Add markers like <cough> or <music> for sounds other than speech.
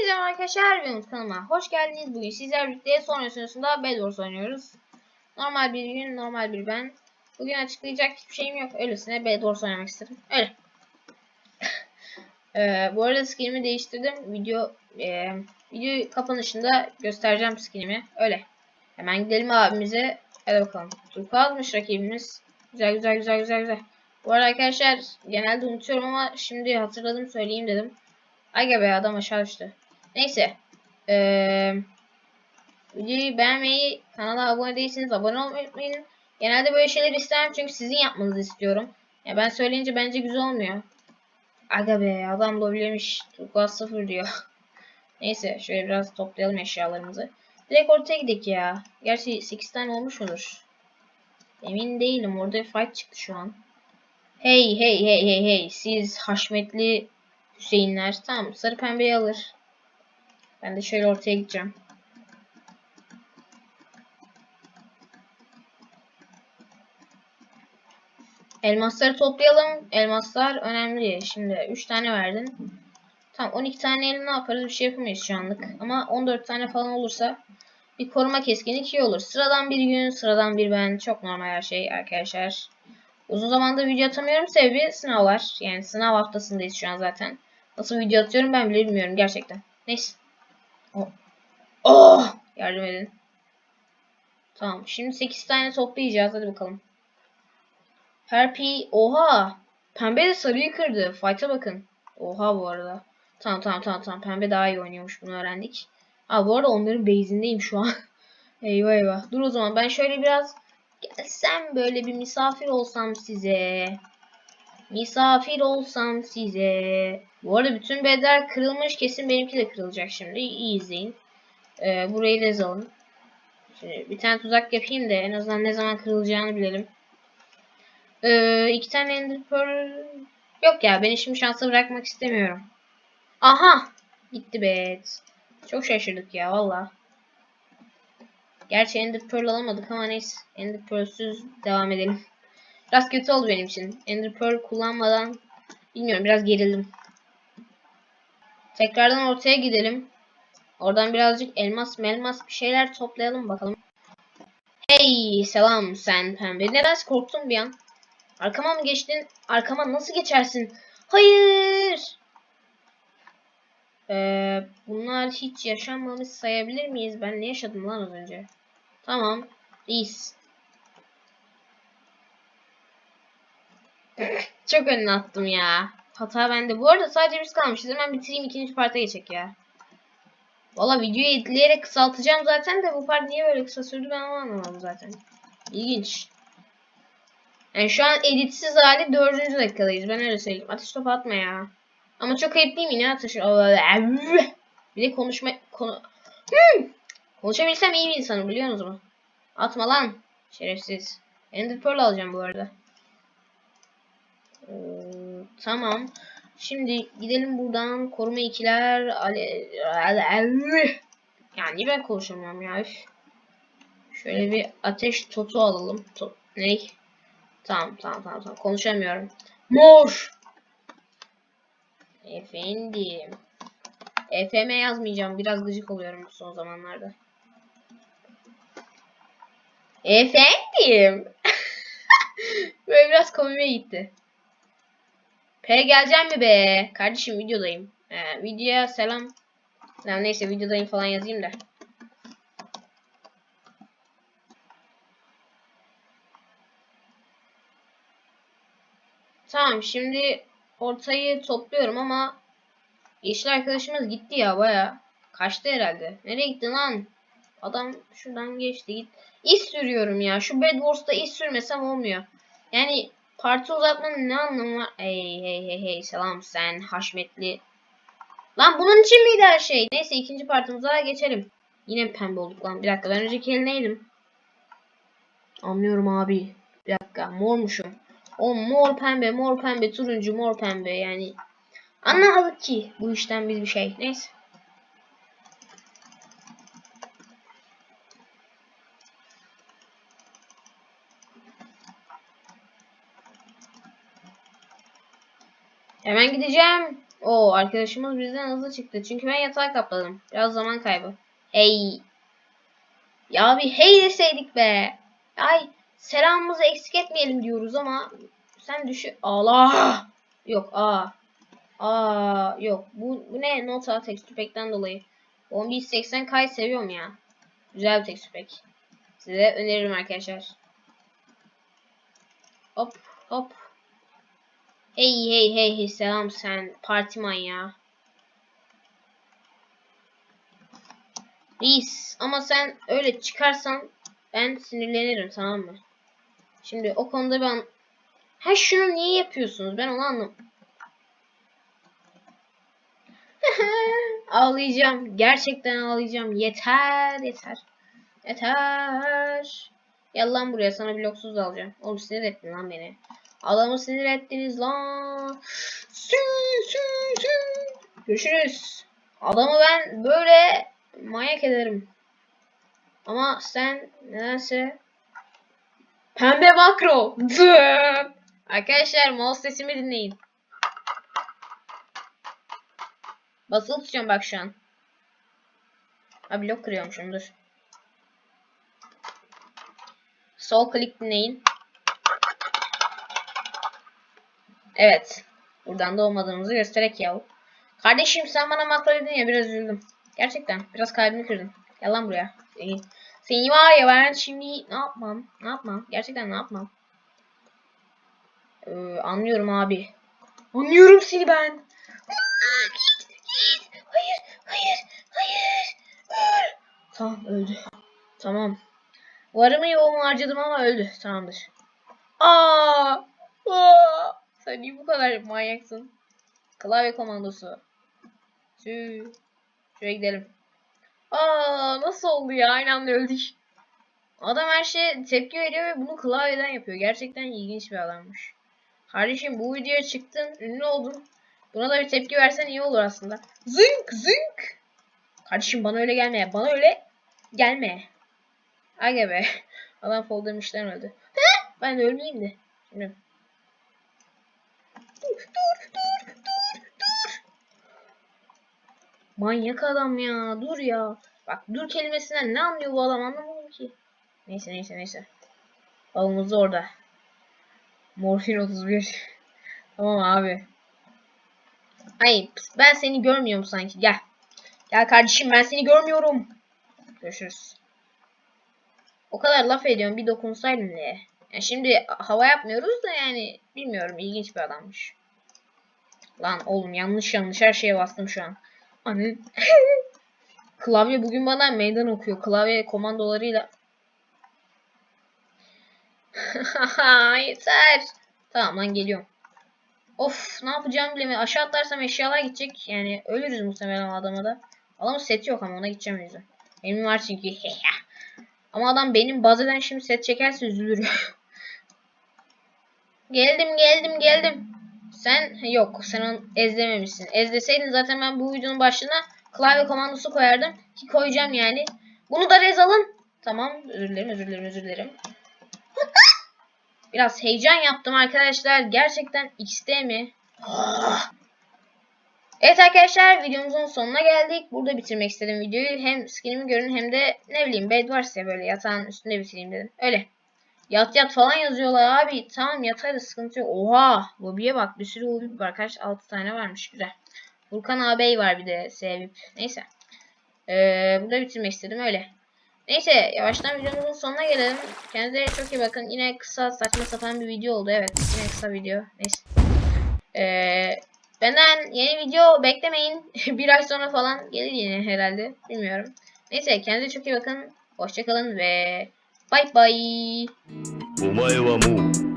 Hepinize arkadaşlar Umut kanalıma hoş geldiniz. Bugün sizler birlikte son sınıfında Bedwars oynuyoruz. Normal bir gün, normal bir ben. Bugün açıklayacak hiçbir şeyim yok. Öylesine Bedwars oynamak istedim. Öyle. <laughs> ee, bu arada skinimi değiştirdim. Video e, video kapanışında göstereceğim skinimi. Öyle. Hemen gidelim abimize. Hadi bakalım. Turkuaz'mış rakibimiz. Güzel güzel güzel güzel güzel. Bu arada arkadaşlar genelde unutuyorum ama şimdi hatırladım söyleyeyim dedim. Aga be adam aşağı düştü. Neyse. Ee, videoyu beğenmeyi, kanala abone değilseniz abone olmayı unutmayın. Genelde böyle şeyler istemem çünkü sizin yapmanızı istiyorum. Ya ben söyleyince bence güzel olmuyor. Aga be adam lobilemiş. Turkuaz sıfır diyor. <laughs> Neyse şöyle biraz toplayalım eşyalarımızı. Direkt ortaya gidelim ya. Gerçi 8 tane olmuş mudur? Emin değilim. Orada fight çıktı şu an. Hey hey hey hey hey. Siz haşmetli Hüseyinler. Tamam sarı pembeyi alır. Ben de şöyle ortaya gideceğim. Elmasları toplayalım. Elmaslar önemli. Şimdi 3 tane verdin. Tamam 12 taneyle ne yaparız? Bir şey yapamayız şu anlık. Ama 14 tane falan olursa bir koruma keskinlik iyi olur. Sıradan bir gün, sıradan bir ben. Çok normal her şey arkadaşlar. Uzun zamandır video atamıyorum. Sebebi sınavlar. Yani sınav haftasındayız şu an zaten. Nasıl video atıyorum ben bile bilmiyorum gerçekten. Neyse. Oh. Yardım edin. Tamam. Şimdi 8 tane toplayacağız. Hadi bakalım. Herpy. Oha. Pembe de sarıyı kırdı. Fight'a bakın. Oha bu arada. Tamam tamam tamam tamam. Pembe daha iyi oynuyormuş. Bunu öğrendik. Aa bu arada onların base'indeyim şu an. <laughs> eyvah eyvah. Dur o zaman ben şöyle biraz gelsem böyle bir misafir olsam size. Misafir olsam size. Bu arada bütün bedler kırılmış. Kesin benimki de kırılacak şimdi. İyi izleyin. Ee, burayı da yazalım. Şimdi bir tane tuzak yapayım da en azından ne zaman kırılacağını bilelim. Ee, iki tane ender pearl... Yok ya ben işimi şansa bırakmak istemiyorum. Aha! Gitti bed. Çok şaşırdık ya valla. Gerçi ender pearl alamadık ama neyse. Ender pearl'süz devam edelim. Biraz kötü oldu benim için. Ender Pearl kullanmadan bilmiyorum biraz gerildim. Tekrardan ortaya gidelim. Oradan birazcık elmas melmas bir şeyler toplayalım bakalım. Hey selam sen pembe. Neden korktun bir an? Arkama mı geçtin? Arkama nasıl geçersin? Hayır. Ee, bunlar hiç yaşanmamış sayabilir miyiz? Ben ne yaşadım lan az önce? Tamam. Reis. <laughs> Çok önüne attım ya. Hata bende. Bu arada sadece biz kalmışız. Hemen bitireyim ikinci parta geçecek ya. Valla videoyu editleyerek kısaltacağım zaten de bu part niye böyle kısa sürdü ben onu anlamadım zaten. İlginç. Yani şu an editsiz hali dördüncü dakikadayız. Ben öyle söyleyeyim. Ateş topu atma ya. Ama çok ayıp değil mi? Ne ateş Bir de konuşma... Konu... Hmm. Konuşabilsem iyi bir insanım biliyor musunuz? Atma lan. Şerefsiz. Ender Pearl alacağım bu arada. Ee, tamam. Şimdi gidelim buradan. Koruma ikiler. Yani ben konuşamıyorum ya. Şöyle bir ateş totu alalım. To ne? Tamam tamam tamam tamam. Konuşamıyorum. Mor. Efendim. FM yazmayacağım. Biraz gıcık oluyorum bu son zamanlarda. Efendim. <laughs> Böyle biraz komime gitti. P geleceğim mi be? Kardeşim videodayım. Ee, videoya selam. Yani neyse videodayım falan yazayım da. Tamam şimdi ortayı topluyorum ama yeşil arkadaşımız gitti ya baya. Kaçtı herhalde. Nereye gitti lan? Adam şuradan geçti git. İş sürüyorum ya. Şu Bed Wars'ta sürmesem olmuyor. Yani Parti uzatmanın ne anlamı var? Hey hey hey hey selam sen haşmetli. Lan bunun için miydi her şey? Neyse ikinci partimize geçelim. Yine pembe olduk lan. Bir dakika ben önceki el neydim? Anlıyorum abi. Bir dakika mormuşum. O mor pembe mor pembe turuncu mor pembe yani. Anlamadık ki bu işten biz bir şey. Neyse. Hemen gideceğim. Oo arkadaşımız bizden hızlı çıktı. Çünkü ben yatağı kapladım. Biraz zaman kaybı. Hey. Ya bir hey deseydik be. Ay selamımızı eksik etmeyelim diyoruz ama sen düşü... Allah. Yok aa. Aa yok. Bu, bu ne? Nota tekstür pack'ten dolayı. 1180K'yı seviyorum ya. Güzel bir tekstür pack. Size öneririm arkadaşlar. Hop hop. Hey hey hey hey selam sen parti manyağı. Reis ama sen öyle çıkarsan ben sinirlenirim tamam mı? Şimdi o konuda ben... Ha şunu niye yapıyorsunuz? Ben onu anlam. <laughs> ağlayacağım. Gerçekten ağlayacağım. Yeter yeter. Yeter. Gel buraya sana bloksuz alacağım. Oğlum sinir ettin lan beni. Adamı sinir ettiniz lan. Sü, sü, sü. Görüşürüz. Adamı ben böyle manyak ederim. Ama sen nedense pembe makro. Arkadaşlar mouse sesimi dinleyin. Basılı tutuyorum bak şu an. Ha blok kırıyormuşum dur. Sol klik dinleyin. Evet. Buradan da olmadığımızı göstererek yahu. Kardeşim sen bana makro dedin ya biraz üzüldüm. Gerçekten biraz kalbimi kırdın. Gel lan buraya. Seni, seni var ya ben şimdi ne yapmam? Ne yapmam? Gerçekten ne yapmam? Ee, anlıyorum abi. Anlıyorum seni ben. Git, git. Hayır, hayır, hayır. Öl. Tamam öldü. Tamam. Varımı yoğumu harcadım ama öldü. Tamamdır. Aa! Aa! Sen niye bu kadar manyaksın? Klavye komandosu. Tüh. Şuraya gidelim. Aa nasıl oldu ya? Aynı anda öldük. Adam her şeye tepki veriyor ve bunu klavyeden yapıyor. Gerçekten ilginç bir adammış. Kardeşim bu videoya çıktın, ünlü oldun. Buna da bir tepki versen iyi olur aslında. Zınk zınk. Kardeşim bana öyle gelme. Bana öyle gelme. Aga be. Adam demişler öldü. Ben de ölmeyeyim de. Şimdi. Dur dur dur dur. Manyak adam ya. Dur ya. Bak dur kelimesinden ne anlıyor bu adam anlamadım ki. Neyse neyse neyse. Balımız da orada. Morfin 31. <laughs> tamam abi. Ay ben seni görmüyorum sanki. Gel. Gel kardeşim ben seni görmüyorum. Görüşürüz. O kadar laf ediyorum bir dokunsaydım diye. Yani şimdi hava yapmıyoruz da yani bilmiyorum ilginç bir adammış. Lan oğlum yanlış yanlış her şeye bastım şu an. Anne. <laughs> Klavye bugün bana meydan okuyor. Klavye komandolarıyla. <laughs> Yeter. Tamam lan geliyorum. Of ne yapacağım bilemiyorum. Aşağı atlarsam eşyalar gidecek. Yani ölürüz muhtemelen adama da. Adamın seti yok ama ona gideceğim yüzden. Benim var çünkü. ama adam benim bazeden şimdi set çekerse üzülür. <laughs> geldim geldim geldim. Sen yok sen onu ezlememişsin. Ezleseydin zaten ben bu videonun başlığına klavye komandosu koyardım. Ki koyacağım yani. Bunu da rez alın. Tamam özür dilerim özür dilerim özür dilerim. Biraz heyecan yaptım arkadaşlar. Gerçekten X'te mi? Evet arkadaşlar videomuzun sonuna geldik. Burada bitirmek istedim videoyu. Hem skinimi görün hem de ne bileyim bed varsa böyle yatağın üstünde bitireyim dedim. Öyle. Yat yat falan yazıyorlar abi. Tamam yatarız sıkıntı yok. Oha. Lobiye bak bir sürü lobi var. Kaç 6 tane varmış güzel. Furkan ağabey var bir de sevip. Neyse. Ee, burada bitirmek istedim öyle. Neyse yavaştan videomuzun sonuna gelelim. Kendinize çok iyi bakın. Yine kısa saçma sapan bir video oldu. Evet yine kısa video. Neyse. Ee, benden yeni video beklemeyin. <laughs> bir ay sonra falan gelir yine herhalde. Bilmiyorum. Neyse kendinize çok iyi bakın. Hoşçakalın ve バイバイ。お前はもう